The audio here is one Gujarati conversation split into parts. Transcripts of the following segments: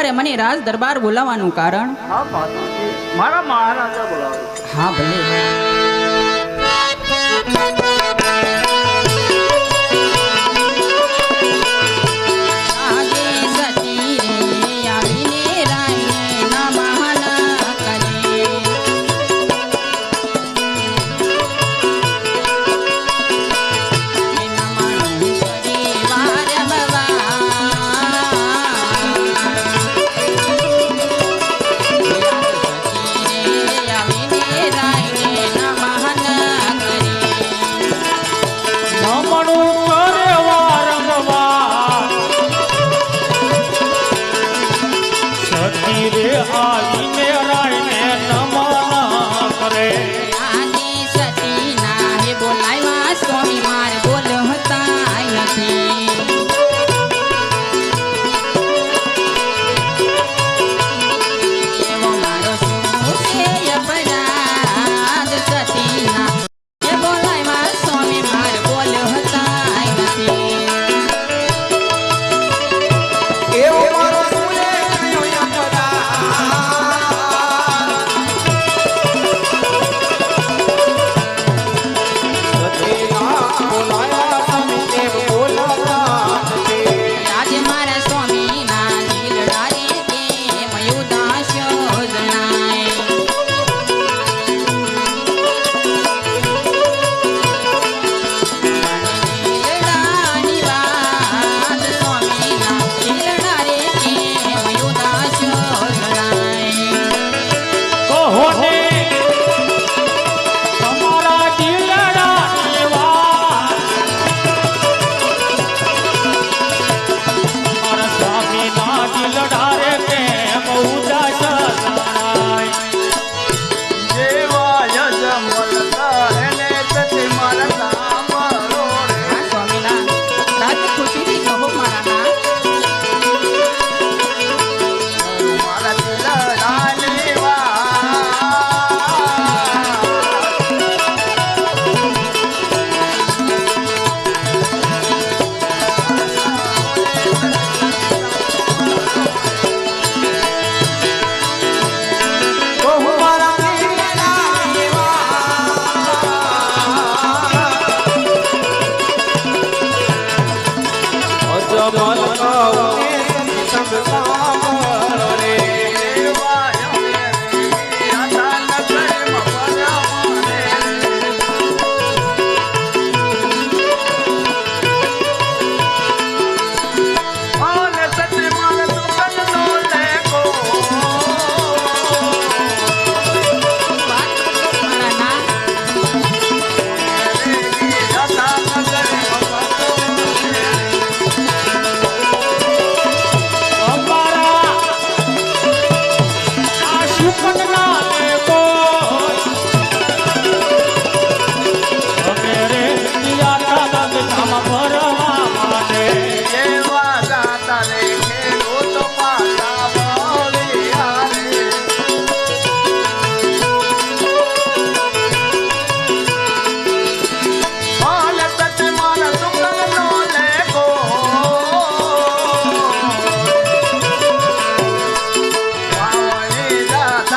તારે મને રાજ દરબાર બોલાવવાનું કારણ? હા ભલે. তীরে আলো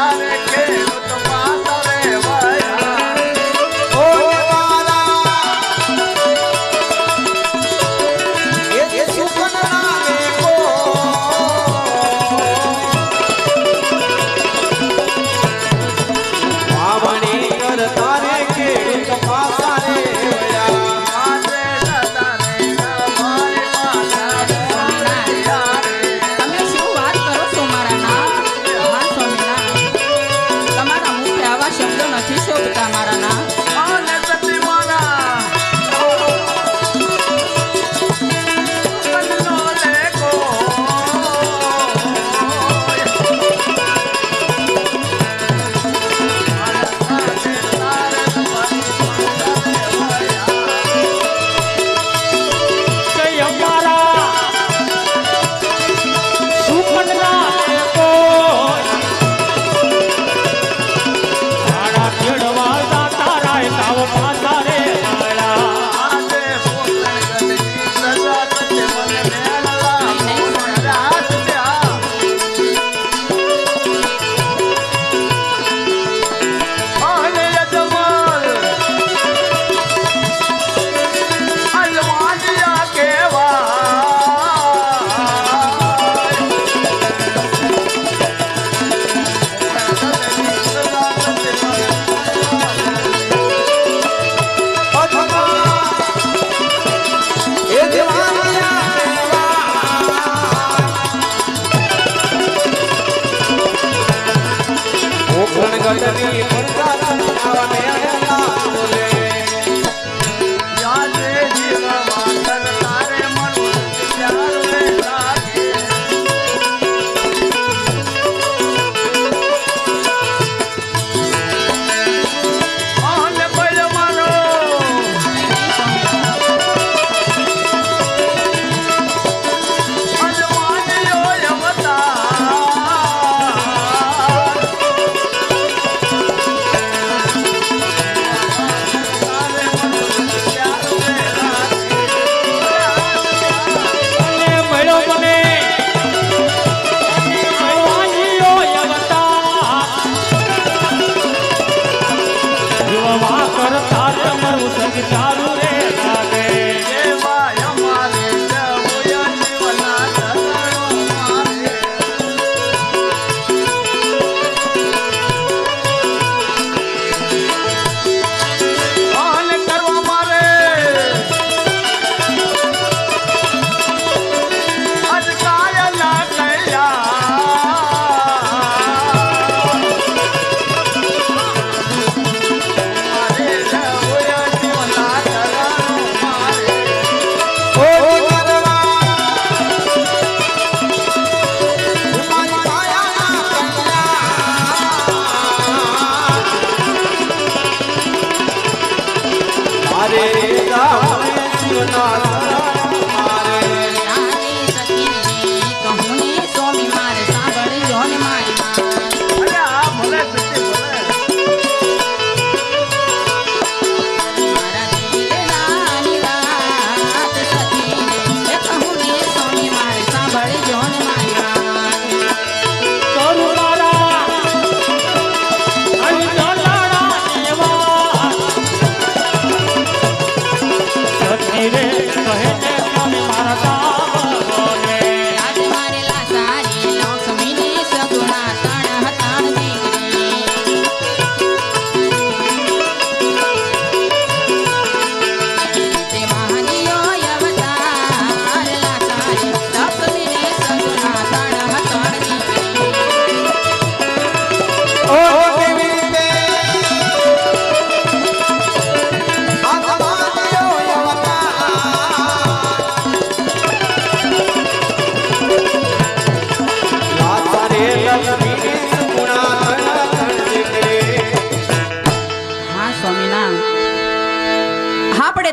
Hare Krishna.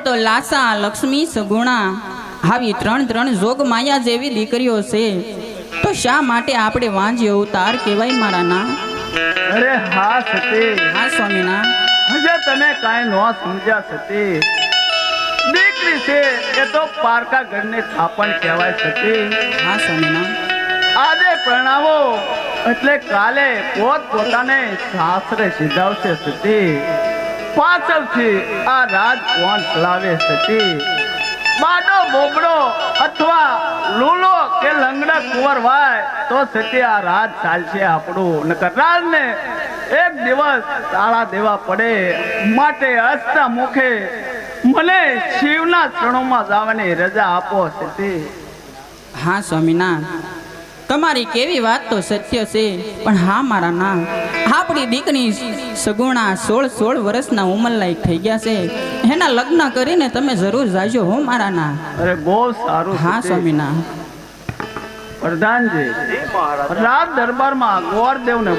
તો લાસા લક્ષ્મી સગુણા. આવી ત્રણ ત્રણ જોગ માયા જેવી દીકરીઓ છે. તો શા માટે આપણે વાંજી અવતાર કહેવાય મારા ના? અરે હા સતે. હા સ્વામીના. હજે તમે કાંઈ ન સમજ્યા સતે. દીકરી છે એ તો પારકા ઘરને થાપણ કહેવાય સતી. હા સ્વામીના. આજે પ્રણાવો એટલે કાલે પોત પોતાને સાસરે સિધાવશે સતી. પાછળથી આ રાજ કોણ ચલાવે છે બાડો બોબડો અથવા લૂલો કે લંગડા કુંવર વાય તો સતી આ રાજ ચાલશે આપણું. નકર રાજને એક દિવસ તાળા દેવા પડે. માટે હસતા મુખે મને શિવના ચરણોમાં જવાની રજા આપો સતી હા સ્વામીના તમારી કેવી વાત તો સત્ય છે પણ હા મારા ના આપણી દીકરી સગુણા સોળ સોળ વર્ષના ઉંમરલાયક થઈ ગયા છે. એના લગ્ન કરીને તમે જરૂર જાજો હો મારા ના. અરે બહુ સારું હા સ્વામી સ્વામીના પ્રધાનજી રાજ દરબારમાં ગોરદેવને